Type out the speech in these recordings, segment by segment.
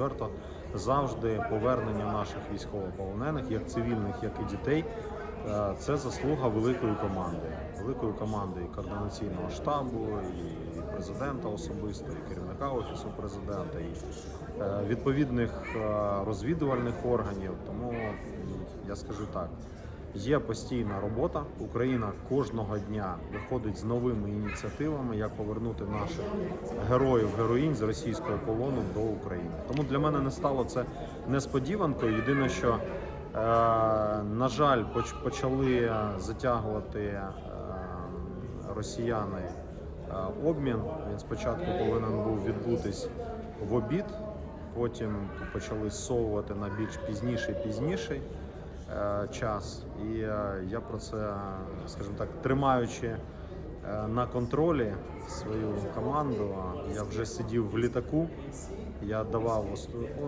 відверто, завжди повернення наших військовополонених, як цивільних, як і дітей. е, Це заслуга великої команди, великої команди і координаційного штабу, і президента особисто, і керівника офісу президента, і е, відповідних е, розвідувальних органів. Тому я скажу так: є постійна робота. Україна кожного дня виходить з новими ініціативами, як повернути наших героїв, героїнь з російського полону до України. Тому для мене не стало це несподіванкою. Єдине, що е, на жаль, почали затягувати е, росіяни е, обмін. Він спочатку повинен був відбутись в обід, потім почали зсовувати на більш пізніший пізніший час. І е, я про це, скажімо так, тримаючи е, на контролі свою команду, я вже сидів в літаку. Я давав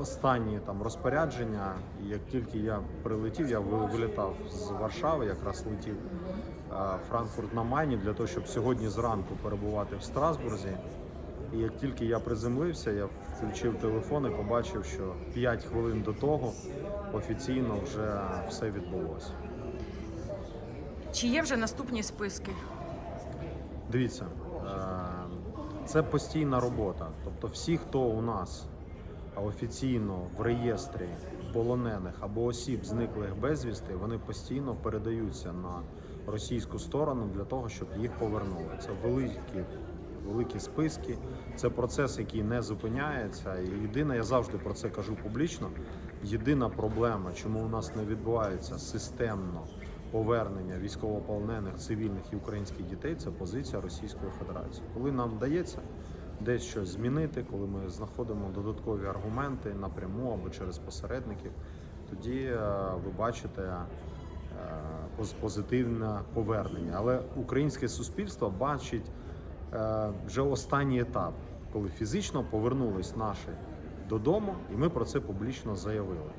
останні там розпорядження, і як тільки я прилетів, я вилітав з Варшави, якраз летів е, Франкфурт на Майні для того, щоб сьогодні зранку перебувати в Страсбурзі. І як тільки я приземлився, я включив телефон і побачив, що 5 хвилин до того офіційно вже все відбулося. Чи є вже наступні списки? Дивіться, е, це постійна робота. Тобто, всі, хто у нас офіційно в реєстрі полонених або осіб, зниклих безвісти, вони постійно передаються на російську сторону для того, щоб їх повернули. Це великі, великі списки. Це процес, який не зупиняється. І єдине, я завжди про це кажу публічно. Єдина проблема, чому у нас не відбувається системно повернення військовополонених цивільних і українських дітей, це позиція Російської Федерації. Коли нам вдається десь щось змінити, коли ми знаходимо додаткові аргументи напряму або через посередників, тоді е, ви бачите е, позитивне повернення. Але українське суспільство бачить вже останній етап, коли фізично повернулись наші додому, і ми про це публічно заявили.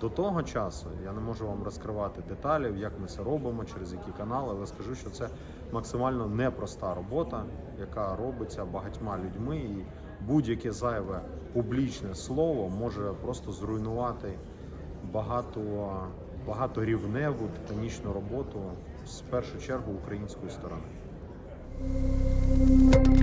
До того часу я не можу вам розкривати деталів, як ми це робимо, через які канали, але скажу, що це максимально непроста робота, яка робиться багатьма людьми, і будь-яке зайве публічне слово може просто зруйнувати багато, багаторівневу титанічну роботу з першу чергу української сторони. thank you